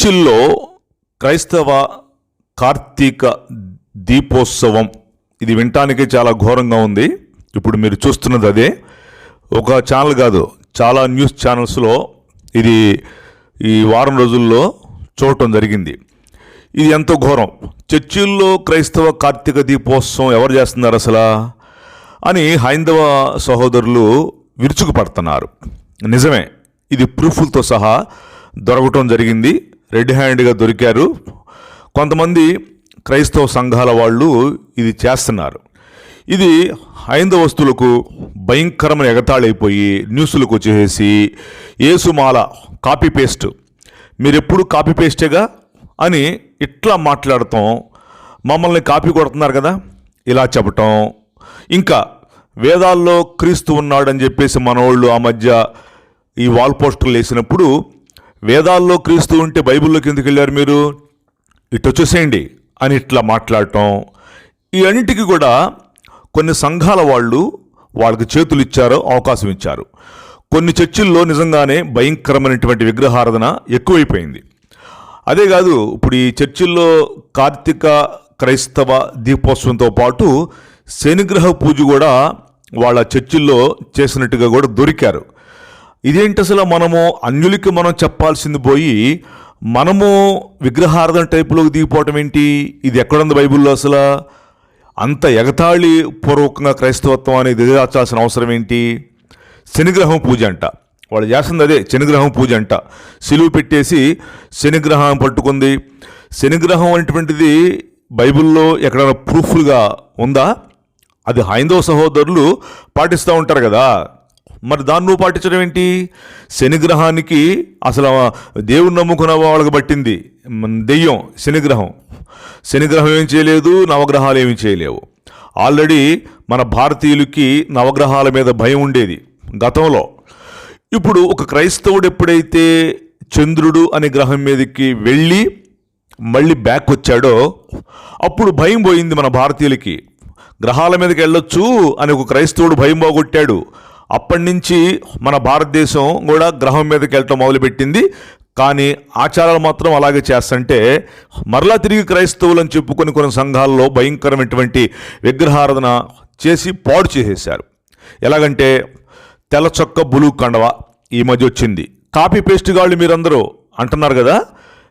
చర్చిల్లో క్రైస్తవ కార్తీక దీపోత్సవం. ఇది వినటానికి చాలా ఘోరంగా ఉంది. ఇప్పుడు మీరు చూస్తున్నది అదే. ఒక ఛానల్ కాదు చాలా న్యూస్ ఛానల్స్లో ఇది ఈ వారం రోజుల్లో చూడటం జరిగింది. ఇది ఎంతో ఘోరం. చర్చిల్లో క్రైస్తవ కార్తీక దీపోత్సవం ఎవరు చేస్తున్నారు అసలు? అని హైందవ సహోదరులు విరుచుకుపడుతున్నారు. నిజమే ఇది ప్రూఫ్లతో సహా దొరకటం జరిగింది. రెడ్ హ్యాండ్గా దొరికారు. కొంతమంది క్రైస్తవ సంఘాల వాళ్ళు ఇది చేస్తున్నారు. ఇది హైందవస్తులకు భయంకరమైన ఎగతాళైపోయి న్యూస్లకు వచ్చేసి ఏసుమాల కాపీ పేస్ట్ మీరెప్పుడు కాపీ పేస్టేగా అని ఇట్లా మాట్లాడటం మమ్మల్ని కాపీ కొడుతున్నారు కదా? ఇలా చెప్పటం. ఇంకా వేదాల్లో క్రీస్తు ఉన్నాడని చెప్పేసి మనోళ్ళు ఆ మధ్య ఈ వాల్ పోస్టర్లు వేసినప్పుడు వేదాల్లో క్రీస్తు ఉంటే బైబిల్లోకి ఎందుకు వెళ్ళారు మీరు? ఇటు వచ్చేసేయండి అని ఇట్లా మాట్లాడటం. ఈ అన్నిటికీ కూడా కొన్ని సంఘాల వాళ్ళు వాళ్ళకి చేతులు ఇచ్చారు అవకాశం ఇచ్చారు. కొన్ని చర్చిల్లో నిజంగానే భయంకరమైనటువంటి విగ్రహారాధన ఎక్కువైపోయింది. అదే కాదు ఇప్పుడు ఈ చర్చిల్లో కార్తీక క్రైస్తవ దీపోత్సవంతో పాటు శనిగ్రహ పూజ కూడా వాళ్ళ చర్చిల్లో చేసినట్టుగా కూడా దొరికారు. ఇదేంటి అసలు మనము అన్యులకి మనం చెప్పాల్సింది పోయి మనము విగ్రహారాధన టైపులోకి దిగిపోవటం ఏంటి? ఇది ఎక్కడుంది బైబిల్లో అసలు? అంత ఎగతాళి పూర్వకంగా క్రైస్తవత్వం అనేది ఎదిరాచాల్సిన అవసరం ఏంటి? శనిగ్రహం పూజ అంట. వాళ్ళు చేస్తుంది అదే శనిగ్రహం పూజ అంట. సిలువు పెట్టేసి శనిగ్రహం పట్టుకుంది. శనిగ్రహం అనేటువంటిది బైబిల్లో ఎక్కడైనా ప్రూఫ్గా ఉందా? అది హైందవ సహోదరులు పాటిస్తూ ఉంటారు కదా. మరి దాన్ని నువ్వు పాటించడం ఏంటి? శనిగ్రహానికి అసలు దేవుని నమ్ముకున్న వాళ్ళకి పట్టింది. దెయ్యం శనిగ్రహం. శనిగ్రహం ఏం చేయలేదు నవగ్రహాలు ఏమి చేయలేవు. ఆల్రెడీ మన భారతీయులకి నవగ్రహాల మీద భయం ఉండేది గతంలో. ఇప్పుడు ఒక క్రైస్తవుడు ఎప్పుడైతే చంద్రుడు అనే గ్రహం మీదకి వెళ్ళి మళ్ళీ బ్యాక్ వచ్చాడో అప్పుడు భయం పోయింది మన భారతీయులకి. గ్రహాల మీదకి వెళ్ళొచ్చు అని ఒక క్రైస్తవుడు భయం పోగొట్టాడు. అప్పటి నుంచి మన భారతదేశం కూడా గ్రహం మీదకి వెళ్ళటం మొదలుపెట్టింది. కానీ ఆచారాలు మాత్రం అలాగే చేస్తుంటే మరలా తిరిగి క్రైస్తవులు అని చెప్పుకొని కొన్ని సంఘాల్లో భయంకరమైనటువంటి విగ్రహారాధన చేసి పాడు చేసేశారు. ఎలాగంటే తెల్ల చొక్క బులు కండవ ఈ మధ్య వచ్చింది. కాపీ పేస్ట్ గాళ్ళు మీరందరూ అంటున్నారు కదా?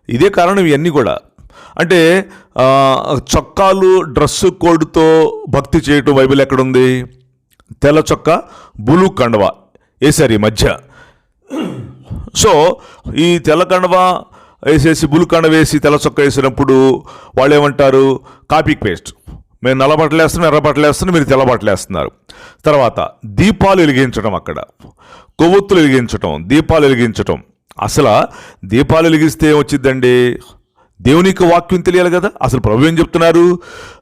ఇదే కారణం ఇవన్నీ కూడా. అంటే చొక్కాలు డ్రెస్సు కోడ్తో భక్తి చేయటం బైబిల్ ఎక్కడుంది? తెల్ల చొక్క బులు కండవ వేశారు ఈ మధ్య. సో ఈ తెల్ల కండవ వేసేసి బులు కండవ వేసి తెల్ల చొక్క వేసినప్పుడు వాళ్ళు ఏమంటారు కాపీ పేస్ట్. మేము నల్ల బట్టలు వేస్తున్నాం ఎర్ర బట్టలు వేస్తున్నాం మీరు తెల్ల బట్టలు వేస్తున్నారు. తర్వాత దీపాలు వెలిగించడం అక్కడ. కొవ్వొత్తులు వెలిగించటం దీపాలు వెలిగించటం. అసలు దీపాలు వెలిగిస్తే వచ్చిందండి దేవునికి వాక్యం తెలియాలి కదా? అసలు ప్రభు ఏం చెప్తున్నారు?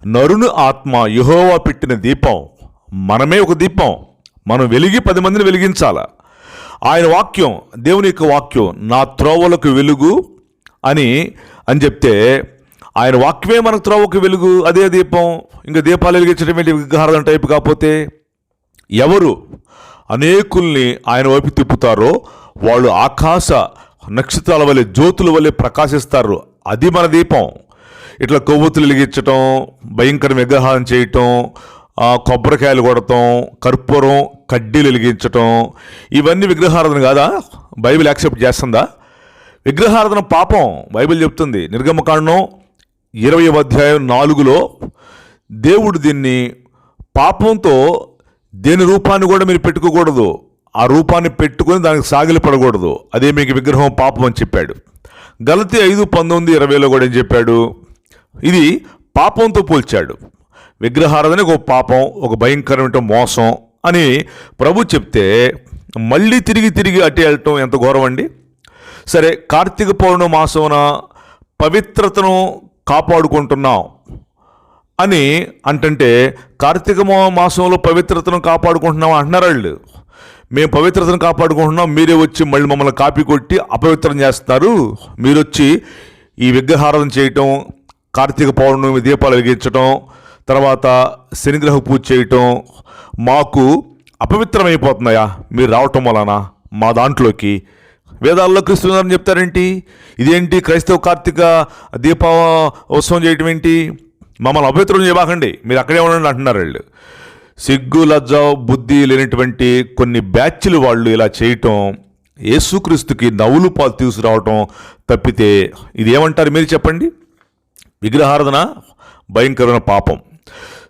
నరుని ఆత్మ యహోవా పెట్టిన దీపం మనమే ఒక దీపం. మనం వెలిగి పది మందిని వెలిగించాల? ఆయన వాక్యం దేవుని యొక్క వాక్యం నా త్రోవలకు వెలుగు అని అని చెప్తే ఆయన వాక్యమే మనకు త్రోవకు వెలుగు అదే దీపం. ఇంకా దీపాలు వెలిగించడం ఏంటి? విగ్రహారం టైపు కాకపోతే ఎవరు అనేకుల్ని ఆయన వైపు తిప్పుతారో వాళ్ళు ఆకాశ నక్షత్రాల వలె జ్యోతుల వలె ప్రకాశిస్తారు. అది మన దీపం. ఇట్లా కొవ్వొత్తులు వెలిగించటం భయంకర విగ్రహాలను చేయటం కొబ్బరికాయలు కొడటం కర్పూరం కడ్డీలు వెలిగించటం ఇవన్నీ విగ్రహారాధన కాదా? బైబిల్ యాక్సెప్ట్ చేస్తుందా? విగ్రహారాధన పాపం బైబిల్ చెప్తుంది. నిర్గమకాండం ఇరవై అధ్యాయం నాలుగులో దేవుడు దీన్ని పాపంతో దేని రూపాన్ని కూడా మీరు పెట్టుకోకూడదు. ఆ రూపాన్ని పెట్టుకొని దానికి సాగిలి పడకూడదు. అదే మీకు విగ్రహం పాపం అని చెప్పాడు. గలతి ఐదు పంతొమ్మిది ఇరవైలో కూడా ఏం చెప్పాడు? ఇది పాపంతో పోల్చాడు. విగ్రహారాధన ఒక పాపం ఒక భయంకరమైన మోసం అని ప్రభు చెప్తే మళ్ళీ తిరిగి తిరిగి అటు వెళ్ళటం ఎంత ఘోరం అండి? సరే కార్తీక పౌర్ణ మాసమున పవిత్రతను కాపాడుకుంటున్నాం అని అంటంటే కార్తీక మాసంలో పవిత్రతను కాపాడుకుంటున్నాం అంటున్నారు వాళ్ళు. మేము పవిత్రతను కాపాడుకుంటున్నాం మీరే వచ్చి మళ్ళీ మమ్మల్ని కాపీ కొట్టి అపవిత్రం చేస్తారు. మీరు వచ్చి ఈ విగ్రహారాధన చేయటం కార్తీక పౌర్ణమి దీపాలు వెలిగించటం తర్వాత శనిగ్రహ పూజ చేయటం మాకు అపవిత్రమైపోతున్నాయా? మీరు రావటం వలన మా దాంట్లోకి. వేదాల్లో క్రీస్తు చెప్తారేంటి? ఇదేంటి క్రైస్తవ కార్తీక దీప ఉత్సవం చేయటం ఏంటి? మమ్మల్ని అపవిత్రం చేయబాకండి. మీరు అక్కడే ఉండండి అంటున్నారు వాళ్ళు. సిగ్గు లజ్జ బుద్ధి లేనటువంటి కొన్ని బ్యాచ్లు వాళ్ళు ఇలా చేయటం యేసుక్రీస్తుకి నవ్వులు పాలు తీసుకురావటం తప్పితే ఇది ఏమంటారు మీరు చెప్పండి? విగ్రహారాధన భయంకరమైన పాపం.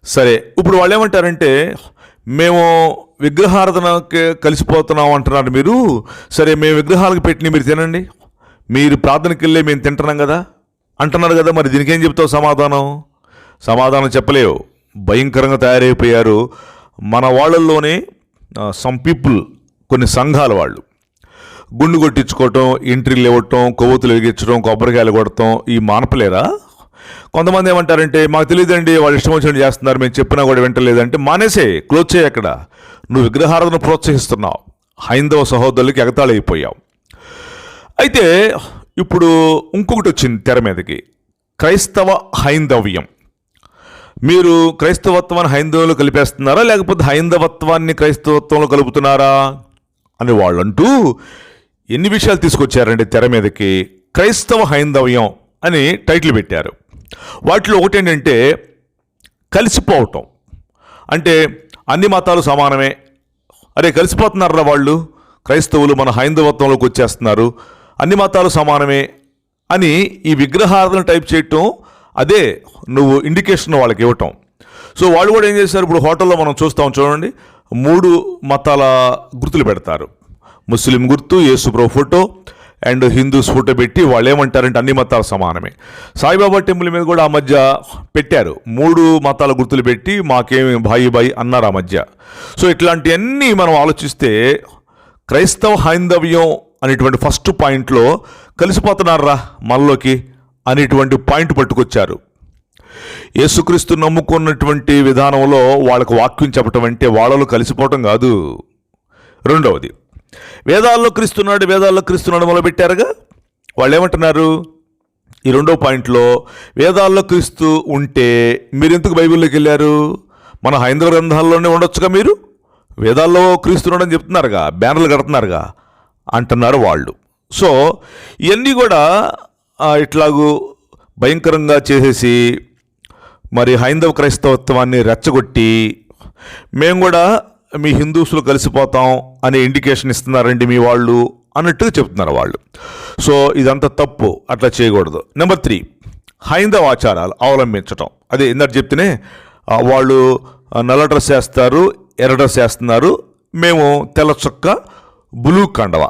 సరే ఇప్పుడు వాళ్ళు ఏమంటారంటే మేము విగ్రహారాధనకి కలిసిపోతున్నాం అంటున్నారు మీరు. సరే మేము విగ్రహాలకు పెట్టిన మీరు తినండి. మీరు ప్రార్థనకి వెళ్ళి మేము తింటున్నాం కదా. అంటున్నారు కదా మరి దీనికి ఏం చెప్తావు సమాధానం? సమాధానం చెప్పలేవు. భయంకరంగా తయారైపోయారు. మన వాళ్ళల్లోనే సమ్ పీపుల్ కొన్ని సంఘాల వాళ్ళు. గుండు కొట్టించుకోవటం ఎంట్రీలు ఇవ్వటం కొవ్వొత్తులు వెలిగించడం కొబ్బరికాయలు కొడటం ఈ మానపలేరా? కొంతమంది ఏమంటారంటే మాకు తెలియదండి వాళ్ళు ఇష్టం వచ్చినట్టు చేస్తున్నారు మేము చెప్పినా కూడా వింటలేదంటే మానేసే క్లోజ్ చేయి అక్కడ. నువ్వు విగ్రహారాధన ప్రోత్సహిస్తున్నావు. హైందవ సహోదరులకి ఎగతాళైపోయావు. అయితే ఇప్పుడు ఇంకొకటి వచ్చింది తెర మీదకి. క్రైస్తవ హైందవ్యం. మీరు క్రైస్తవత్వాన్ని హైందవులు కలిపేస్తున్నారా లేకపోతే హైందవత్వాన్ని క్రైస్తవత్వంలో కలుపుతున్నారా అని వాళ్ళంటూ ఎన్ని విషయాలు తీసుకొచ్చారండి తెర మీదకి. క్రైస్తవ హైందవ్యం అని టైటిల్ పెట్టారు. వాటిలో ఒకటి ఏంటంటే కలిసిపోవటం. అంటే అన్ని మతాలు సమానమే. అరే కలిసిపోతున్నారా వాళ్ళు? క్రైస్తవులు మన హైందవత్వంలోకి వచ్చేస్తున్నారు. అన్ని మతాలు సమానమే అని ఈ విగ్రహార్థన టైప్ చేయటం అదే నువ్వు ఇండికేషన్ వాళ్ళకి ఇవ్వటం. సో వాళ్ళు కూడా ఏం చేశారు? ఇప్పుడు హోటల్లో మనం చూస్తాం చూడండి. మూడు మతాల గుర్తులు పెడతారు. ముస్లిం గుర్తు యేసుప్రభు ఫోటో అండ్ హిందూస్ ఫోటో పెట్టి వాళ్ళు ఏమంటారంటే అన్ని మతాలు సమానమే. సాయిబాబా టెంపుల్ మీద కూడా ఆ మధ్య పెట్టారు. మూడు మతాల గుర్తులు పెట్టి మాకేమి బాయి బాయి అన్నారు ఆ మధ్య. సో ఇట్లాంటివన్నీ మనం ఆలోచిస్తే క్రైస్తవ హైందవ్యం అనేటువంటి ఫస్ట్ పాయింట్లో కలిసిపోతున్నారా మనలోకి అనేటువంటి పాయింట్ పట్టుకొచ్చారు. యేసుక్రీస్తు నమ్ముకున్నటువంటి విధానంలో వాళ్ళకు వాక్యం చెప్పటం అంటే వాళ్ళలో కలిసిపోవటం కాదు. రెండవది వేదాల్లో క్రీస్తున్నాడు వేదాల్లో క్రీస్తున్నాడు మొదలుపెట్టారుగా? వాళ్ళు ఏమంటున్నారు ఈ రెండో పాయింట్లో వేదాల్లో క్రీస్తు ఉంటే మీరు ఎందుకు బైబిల్లోకి వెళ్ళారు? మన హైందవ గ్రంథాల్లోనే ఉండొచ్చుగా మీరు? వేదాల్లో క్రీస్తున్నాడని చెప్తున్నారుగా బ్యానర్లు కడుతున్నారుగా అంటున్నారు వాళ్ళు. సో ఇవన్నీ కూడా ఇట్లాగూ భయంకరంగా చేసేసి మరి హైందవ క్రైస్తవత్వాన్ని రెచ్చగొట్టి మేము కూడా మీ హిందూస్లో కలిసిపోతాం అనే ఇండికేషన్ ఇస్తున్నారండి మీ వాళ్ళు అన్నట్టుగా చెప్తున్నారు వాళ్ళు. సో ఇదంతా తప్పు. అట్లా చేయకూడదు. నెంబర్ త్రీ హైందవ ఆచారాలు అవలంబించటం. అదే ఇందాక చెప్తేనే వాళ్ళు నల్ల డ్రెస్ వేస్తారు ఎర్ర డ్రెస్ వేస్తున్నారు. మేము తెల్ల చొక్క బ్లూ కండవ.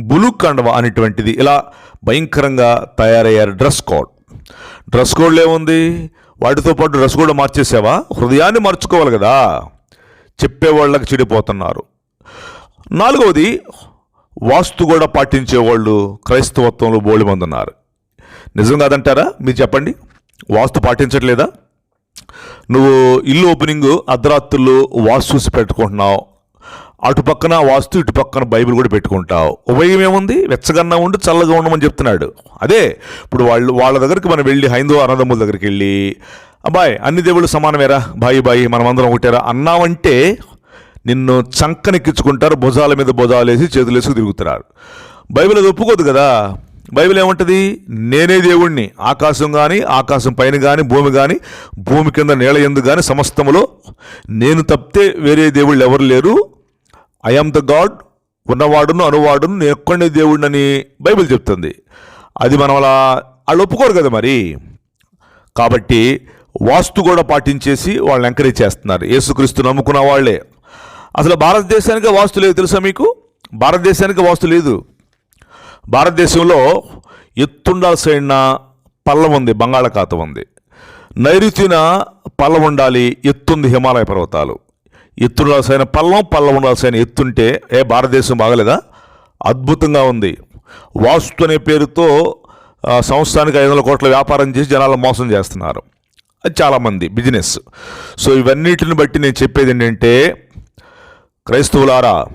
బ్లూ కండవ అనేటువంటిది ఇలా భయంకరంగా తయారయ్యారు డ్రెస్ కోడ్. డ్రెస్ కోడ్లో ఏముంది? వాటితో పాటు డ్రెస్ కూడా మార్చేసావా? హృదయాన్ని మార్చుకోవాలి కదా. చెప్పేవాళ్ళకి చెడిపోతున్నారు. నాలుగవది వాస్తు కూడా పాటించే వాళ్ళు క్రైస్తవత్వంలో బోళి ఉన్నారు నిజం కాదంటారా? మీరు చెప్పండి. వాస్తు పాటించట్లేదా? నువ్వు ఇల్లు ఓపెనింగ్ అర్ధరాత్రులు వాస్తు చూసి పెట్టుకుంటున్నావు. అటు పక్కన వాస్తు ఇటు పక్కన బైబిల్ కూడా పెట్టుకుంటావు. ఉపయోగం ఏముంది? వెచ్చగన్నా ఉండి చల్లగా ఉండమని చెప్తున్నాడు. అదే ఇప్పుడు వాళ్ళు వాళ్ళ దగ్గరికి మనం వెళ్ళి హైందవ అన్నదమ్ముల దగ్గరికి వెళ్ళి అబ్బాయి అన్ని దేవుళ్ళు సమానమేరా? బాయి బాయి మనమందరం ఒకటేరా? అన్నావంటే నిన్ను చంకనెక్కించుకుంటారు భుజాల మీద భుజాలు వేసి చేతులు వేసుకు తిరుగుతున్నారు. బైబిల్ అది ఒప్పుకోదు కదా? బైబిల్ ఏముంటుంది? నేనే దేవుణ్ణి. ఆకాశం కానీ ఆకాశం పైన కానీ భూమి కానీ భూమి కింద నేల ఎందు కానీ సమస్తములో నేను తప్పితే వేరే దేవుళ్ళు ఎవరు లేరు. ఐఎమ్ ద గాడ్ ఉన్నవాడును అనువాడును నేను ఒక్కడే దేవుడినని బైబిల్ చెప్తుంది. అది మనం అలా వాళ్ళు ఒప్పుకోరు కదా మరి? కాబట్టి వాస్తు కూడా పాటించేసి వాళ్ళని ఎంకరేజ్ చేస్తున్నారు. యేసుక్రీస్తు నమ్ముకున్న వాళ్ళే. అసలు భారతదేశానికి వాస్తు లేదు తెలుసా మీకు? భారతదేశానికి వాస్తు లేదు. భారతదేశంలో ఎత్తుండాల్సిన పల్లం ఉంది బంగాళాఖాతం ఉంది. నైరుతిన పల్లం ఉండాలి ఎత్తుంది హిమాలయ పర్వతాలు. ఎత్తుండాల్సిన పల్లం పల్లం ఉండాల్సిన ఎత్తుంటే ఏ భారతదేశం బాగలేదా? అద్భుతంగా ఉంది. వాస్తు అనే పేరుతో సంవత్సరానికి ఐదు వందల కోట్ల వ్యాపారం చేసి జనాలను మోసం చేస్తున్నారు. చాలామంది బిజినెస్ సో ఇవన్నిటిని బట్టి నేను చెప్పేది ఏంటంటే క్రైస్తవులారా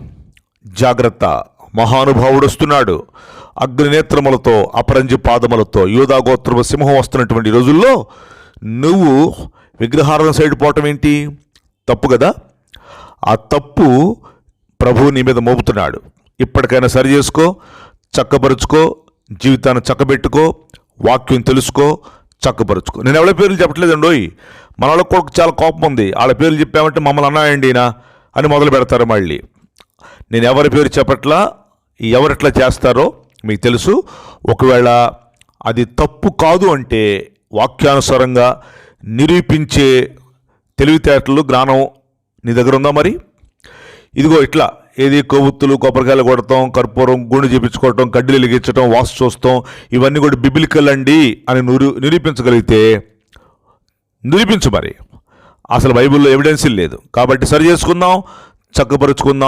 జాగ్రత్త. మహానుభావుడు వస్తున్నాడు. అగ్నినేత్రములతో అపరంజి పాదములతో యూదాగోత్రము సింహం వస్తున్నటువంటి రోజుల్లో నువ్వు విగ్రహారాధన సైడ్ పోవటం ఏంటి? తప్పు కదా? ఆ తప్పు ప్రభువు నీ మీద మోపుతున్నాడు. ఇప్పటికైనా సరి చేసుకో చక్కపరుచుకో జీవితాన్ని చక్కబెట్టుకో వాక్యం తెలుసుకో చక్కపరుచుకో. నేను ఎవరి పేర్లు చెప్పట్లేదండోయ్ మన వాళ్ళకి కూడా చాలా కోపం ఉంది. వాళ్ళ పేర్లు చెప్పామంటే మమ్మల్ని అన్నాయండి ఈయన అని మొదలు పెడతారు మళ్ళీ. నేను ఎవరి పేరు చెప్పట్లా ఎవరెట్లా చేస్తారో మీకు తెలుసు. ఒకవేళ అది తప్పు కాదు అంటే వాక్యానుసారంగా నిరూపించే తెలివితేటలు జ్ఞానం నీ దగ్గర ఉందా మరి? ఇదిగో ఇట్లా ఏది కొవ్వొత్తులు కొబ్బరికాయలు కొడతాం కర్పూరం గుండె చేపించుకోవటం కడ్డీలు వెలిగించడం వాస్తు చూస్తాం ఇవన్నీ కూడా బిబిలికల్ అండి అని నిరూ నిరూపించగలిగితే నిరూపించు మరి. అసలు బైబిల్లో ఎవిడెన్సీ లేదు. కాబట్టి సరి చేసుకుందాం చక్కపరుచుకుందాం.